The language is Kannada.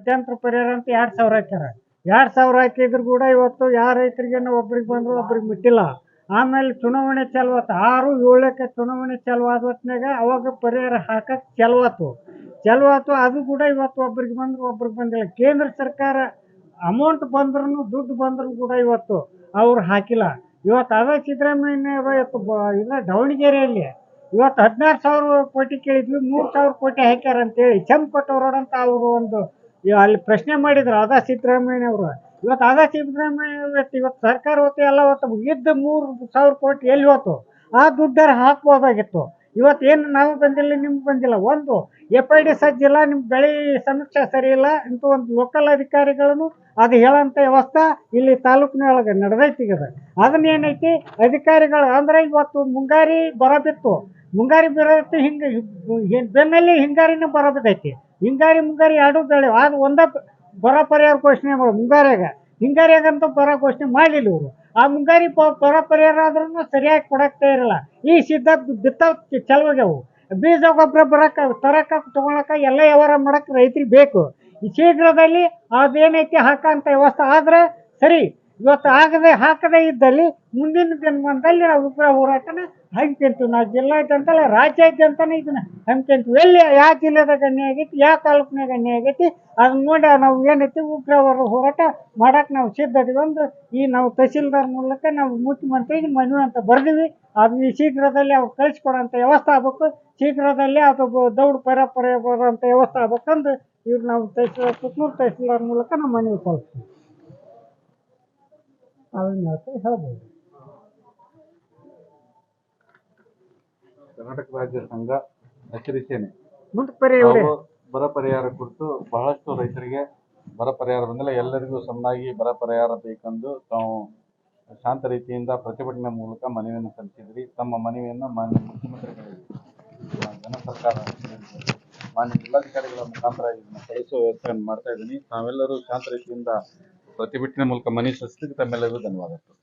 ಮಧ್ಯಂತರ ಪರಿಹಾರ ಅಂತ ಎರಡು ಸಾವಿರ ಹಾಕ್ಯಾರ. ಎರಡು ಸಾವಿರ ಹಾಕಿದ್ರು ಕೂಡ ಇವತ್ತು ಯಾವ ರೈತರಿಗೆ ಒಬ್ರಿಗೆ ಬಂದ್ರು ಒಬ್ರಿಗೆ ಮುಟ್ಟಿಲ್ಲ ಆಮೇಲೆ ಚುನಾವಣೆ ಚಲವತ್ತು ಆರು ಏಳಕ್ಕೆ ಚುನಾವಣೆ ಚಲುವಾದ ಹೊತ್ನಾಗ ಹೊತ್ನ್ಯಾಗ ಅವಾಗ ಪರಿಹಾರ ಹಾಕಕ್ಕೆ ಚಲವತ್ತು ಚಲವತ್ತು ಅದು ಕೂಡ ಇವತ್ತು ಒಬ್ರಿಗೆ ಬಂದ್ರು ಒಬ್ರಿಗೆ ಬಂದಿಲ್ಲ. ಕೇಂದ್ರ ಸರ್ಕಾರ ಅಮೌಂಟ್ ಬಂದ್ರೂ ದುಡ್ಡು ಬಂದ್ರು ಕೂಡ ಇವತ್ತು ಅವ್ರು ಹಾಕಿಲ್ಲ. ಇವತ್ತು ಅದ ಸಿದ್ದರಾಮಯ್ಯ ಇವತ್ತು ಇಲ್ಲ ದಾವಣಗೆರೆಯಲ್ಲಿ ಇವತ್ತು ಹದಿನಾರು ಸಾವಿರ ಕೋಟಿ ಕೇಳಿದ್ವಿ, ಮೂರು ಸಾವಿರ ಕೋಟಿ ಹಾಕ್ಯಾರ ಅಂತೇಳಿ. ರೋಡ್ ಅಂತ ಅವರು ಒಂದು ಅಲ್ಲಿ ಪ್ರಶ್ನೆ ಮಾಡಿದ್ರು ಆದಾ ಸಿದ್ದರಾಮಯ್ಯ ಅವರು ಇವತ್ತು ಆದಾ ಸಿದ್ದರಾಮಯ್ಯ ಇವತ್ತು ಇವತ್ತು ಸರ್ಕಾರ ಹೊತ್ತು ಎಲ್ಲ ಹೊತ್ತು ಇದ್ದ ಮೂರು ಸಾವಿರ ಕೋಟಿ ಎಲ್ಲಿ ಹೋತು? ಆ ದುಡ್ಡಾರ ಹಾಕ್ಬೋದಾಗಿತ್ತು. ಇವತ್ತು ಏನು ನಾವು ಬಂದಿಲ್ಲ, ನಿಮ್ಗೆ ಬಂದಿಲ್ಲ. ಒಂದು ಎಫ್ ಐ ಡಿ ಸಜ್ಜಿಲ್ಲ ನಿಮ್ಮ ಬೆಳೆ ಸಮೀಕ್ಷೆ ಸರಿ ಇಲ್ಲ ಇಂಥ ಒಂದು ಲೋಕಲ್ ಅಧಿಕಾರಿಗಳನ್ನು ಅದು ಹೇಳೋಂಥ ವ್ಯವಸ್ಥೆ ಇಲ್ಲಿ ತಾಲೂಕಿನೊಳಗೆ. ಅದನ್ನ ಏನೈತಿ? ಅಧಿಕಾರಿಗಳು ಅಂದರೆ ಇವತ್ತು ಮುಂಗಾರಿ ಬರ ಬಿತ್ತು. ಮುಂಗಾರಿ ಬರತ್ತೆ ಹಿಂಗೆ, ಬೆನ್ನಲ್ಲಿ ಹಿಂಗಾರಿನೂ ಬರ ಬಿದ್ದೈತಿ. ಹಿಂಗಾರಿ ಮುಂಗಾರಿ ಎರಡೂ ಬೆಳೆ ಅದು ಒಂದ ಬರ ಪರಿಹಾರ ಘೋಷಣೆ ಮಾಡು, ಮುಂಗಾರಿಯಾಗ. ಹಿಂಗಾರಿಯಾಗಂತೂ ಬರ ಘೋಷಣೆ ಮಾಡಲಿಲ್ಲ ಇವರು. ಆ ಮುಂಗಾರಿ ಬರ ಪರಿಹಾರ ಆದ್ರೂ ಸರಿಯಾಗಿ ಕೊಡಕ್ತಾ ಇರಲ್ಲ ಈ ಸಿದ್ಧ ಬಿತ್ತಾವ್ ಚಲವಾಗ್ಯಾವು. ಬೀಜ, ಗೊಬ್ಬರ ಬರಕ ತರಕ, ತಗೊಳಕ ಎಲ್ಲ ವ್ಯವಹಾರ ಮಾಡಕ್ಕೆ ರೈತರಿಗೆ ಬೇಕು. ಈ ಶೀಘ್ರದಲ್ಲಿ ಅದೇನೈತಿ ಹಾಕಂತ ವ್ಯವಸ್ಥೆ ಆದ್ರೆ ಸರಿ. ಇವತ್ತು ಆಗದೆ ಹಾಕದೇ ಇದ್ದಲ್ಲಿ ಮುಂದಿನ ದಿನಮಾನದಲ್ಲಿ ನಾವು ಉಗ್ರ ಹೋರಾಟನ ಹಂಚ್ಕೊಂತೀವಿ ರಾಜ್ಯ ಐತೆ ಅಂತಾನೆ ಇದನ್ನ ಹಂಚಂತು ಎಲ್ಲಿ, ಯಾವ ಜಿಲ್ಲೆದಾಗ ಅನ್ಯಾಯ ಆಗೈತಿ, ಯಾವ ತಾಲೂಕಿನಾಗ ಅನ್ಯಾಯ ಆಗೈತಿ, ಅದನ್ನ ನೋಡಿ ನಾವು ಏನೈತಿ ಉಗ್ರವರು ಹೋರಾಟ ಮಾಡಕ್ಕೆ ನಾವು ಸಿದ್ಧ ಒಂದು ಈ ನಾವು ತಹಸೀಲ್ದಾರ್ ಮೂಲಕ ನಾವು ಮುಖ್ಯಮಂತ್ರಿಗೆ ಮನವಿ ಅಂತ ಬರ್ದೀವಿ. ಅದು ಈ ಶೀಘ್ರದಲ್ಲಿ ಅವ್ರು ಕಳಿಸ್ಕೊಡೋಂಥ ವ್ಯವಸ್ಥೆ ಆಗ್ಬೇಕು. ಶೀಘ್ರದಲ್ಲಿ ಅದು ದೌಡ್ ಪರ ಪರ ಬರೋಂಥ ವ್ಯವಸ್ಥೆ ಆಗ್ಬೇಕಂದ್ರೆ ಇವ್ರು ನಾವು ತಹಸೀಲ್ದಾರ್ ಪುತ್ತೂರು ತಹಸೀಲ್ದಾರ್ ಮೂಲಕ ನಾವು ಮನವಿ ಕಳಿಸ್ತೀವಿ ಅದನ್ನ ಹೇಳ್ಬೋದು. ಕರ್ನಾಟಕ ರಾಜ್ಯ ಸಂಘ ಹಸಿರು ಸೇನೆ ಬರ ಪರಿಹಾರ ಕುರಿತು ಬಹಳಷ್ಟು ರೈತರಿಗೆ ಬರ ಪರಿಹಾರ ಬಂದಿಲ್ಲ. ಎಲ್ಲರಿಗೂ ಸಮನಾಗಿ ಬರ ಪರಿಹಾರ ಬೇಕೆಂದು ತಾವು ಶಾಂತ ರೀತಿಯಿಂದ ಪ್ರತಿಭಟನೆ ಮೂಲಕ ಮನವಿಯನ್ನು ಸಲ್ಲಿಸಿದ್ರಿ. ತಮ್ಮ ಮನವಿಯನ್ನು ಮಾನ್ಯ ಮುಖ್ಯಮಂತ್ರಿಗಳಿಗೆ ಜನ ಸರ್ಕಾರ ಮಾನ್ಯ ಜಿಲ್ಲಾಧಿಕಾರಿಗಳ ಮುಖಾಂತರ ಇದನ್ನು ಕಳಿಸುವ ವ್ಯವಸ್ಥೆಯನ್ನು ಮಾಡ್ತಾ ಇದ್ದೀನಿ. ತಾವೆಲ್ಲರೂ ಶಾಂತ ರೀತಿಯಿಂದ ಪ್ರತಿಭಟನೆ ಮೂಲಕ ಮನವಿ ಸಲ್ಲಿಸಿದ್ದಕ್ಕೆ ತಮ್ಮೆಲ್ಲರಿಗೂ ಧನ್ಯವಾದಗಳು.